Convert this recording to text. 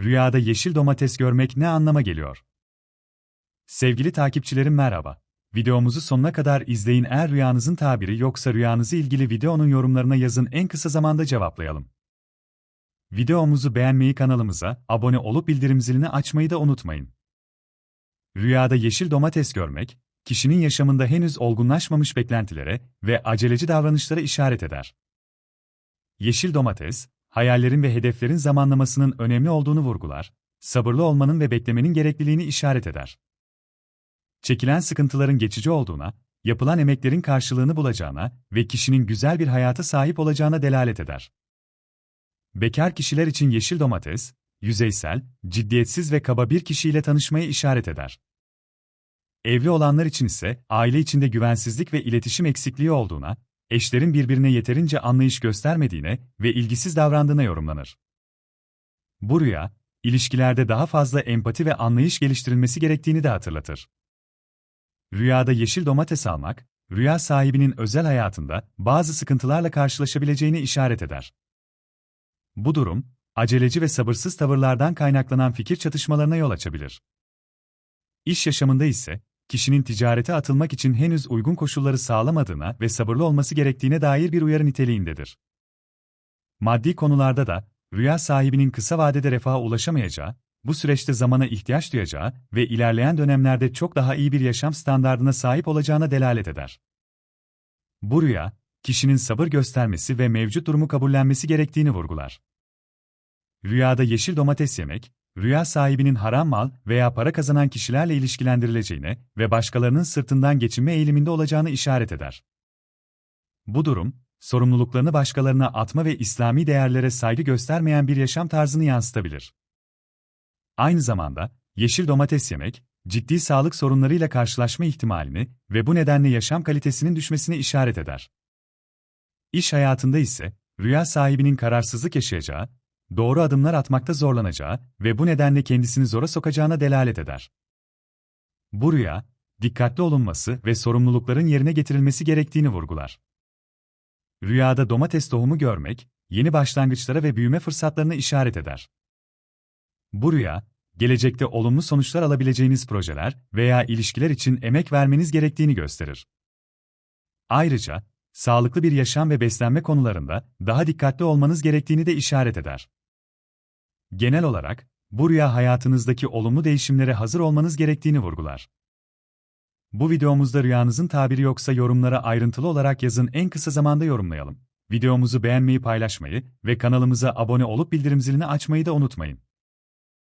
Rüyada yeşil domates görmek ne anlama geliyor? Sevgili takipçilerim merhaba. Videomuzu sonuna kadar izleyin eğer rüyanızın tabiri yoksa rüyanızı ilgili videonun yorumlarına yazın en kısa zamanda cevaplayalım. Videomuzu beğenmeyi kanalımıza, abone olup bildirim zilini açmayı da unutmayın. Rüyada yeşil domates görmek, kişinin yaşamında henüz olgunlaşmamış beklentilere ve aceleci davranışlara işaret eder. Yeşil domates, hayallerin ve hedeflerin zamanlamasının önemli olduğunu vurgular, sabırlı olmanın ve beklemenin gerekliliğini işaret eder. Çekilen sıkıntıların geçici olduğuna, yapılan emeklerin karşılığını bulacağına ve kişinin güzel bir hayata sahip olacağına delalet eder. Bekar kişiler için yeşil domates, yüzeysel, ciddiyetsiz ve kaba bir kişiyle tanışmaya işaret eder. Evli olanlar için ise aile içinde güvensizlik ve iletişim eksikliği olduğuna, eşlerin birbirine yeterince anlayış göstermediğine ve ilgisiz davrandığına yorumlanır. Bu rüya, ilişkilerde daha fazla empati ve anlayış geliştirilmesi gerektiğini de hatırlatır. Rüyada yeşil domates almak, rüya sahibinin özel hayatında bazı sıkıntılarla karşılaşabileceğini işaret eder. Bu durum, aceleci ve sabırsız tavırlardan kaynaklanan fikir çatışmalarına yol açabilir. İş yaşamında ise, kişinin ticarete atılmak için henüz uygun koşulları sağlamadığına ve sabırlı olması gerektiğine dair bir uyarı niteliğindedir. Maddi konularda da, rüya sahibinin kısa vadede refaha ulaşamayacağı, bu süreçte zamana ihtiyaç duyacağı ve ilerleyen dönemlerde çok daha iyi bir yaşam standardına sahip olacağına delalet eder. Bu rüya, kişinin sabır göstermesi ve mevcut durumu kabullenmesi gerektiğini vurgular. Rüyada yeşil domates yemek, rüya sahibinin haram mal veya para kazanan kişilerle ilişkilendirileceğine ve başkalarının sırtından geçinme eğiliminde olacağını işaret eder. Bu durum, sorumluluklarını başkalarına atma ve İslami değerlere saygı göstermeyen bir yaşam tarzını yansıtabilir. Aynı zamanda, yeşil domates yemek, ciddi sağlık sorunlarıyla karşılaşma ihtimalini ve bu nedenle yaşam kalitesinin düşmesine işaret eder. İş hayatında ise, rüya sahibinin kararsızlık yaşayacağı, doğru adımlar atmakta zorlanacağı ve bu nedenle kendisini zora sokacağına delalet eder. Bu rüya, dikkatli olunması ve sorumlulukların yerine getirilmesi gerektiğini vurgular. Rüyada domates tohumu görmek, yeni başlangıçlara ve büyüme fırsatlarına işaret eder. Bu rüya, gelecekte olumlu sonuçlar alabileceğiniz projeler veya ilişkiler için emek vermeniz gerektiğini gösterir. Ayrıca, sağlıklı bir yaşam ve beslenme konularında daha dikkatli olmanız gerektiğini de işaret eder. Genel olarak, bu rüya hayatınızdaki olumlu değişimlere hazır olmanız gerektiğini vurgular. Bu videomuzda rüyanızın tabiri yoksa yorumlara ayrıntılı olarak yazın en kısa zamanda yorumlayalım. Videomuzu beğenmeyi paylaşmayı ve kanalımıza abone olup bildirim zilini açmayı da unutmayın.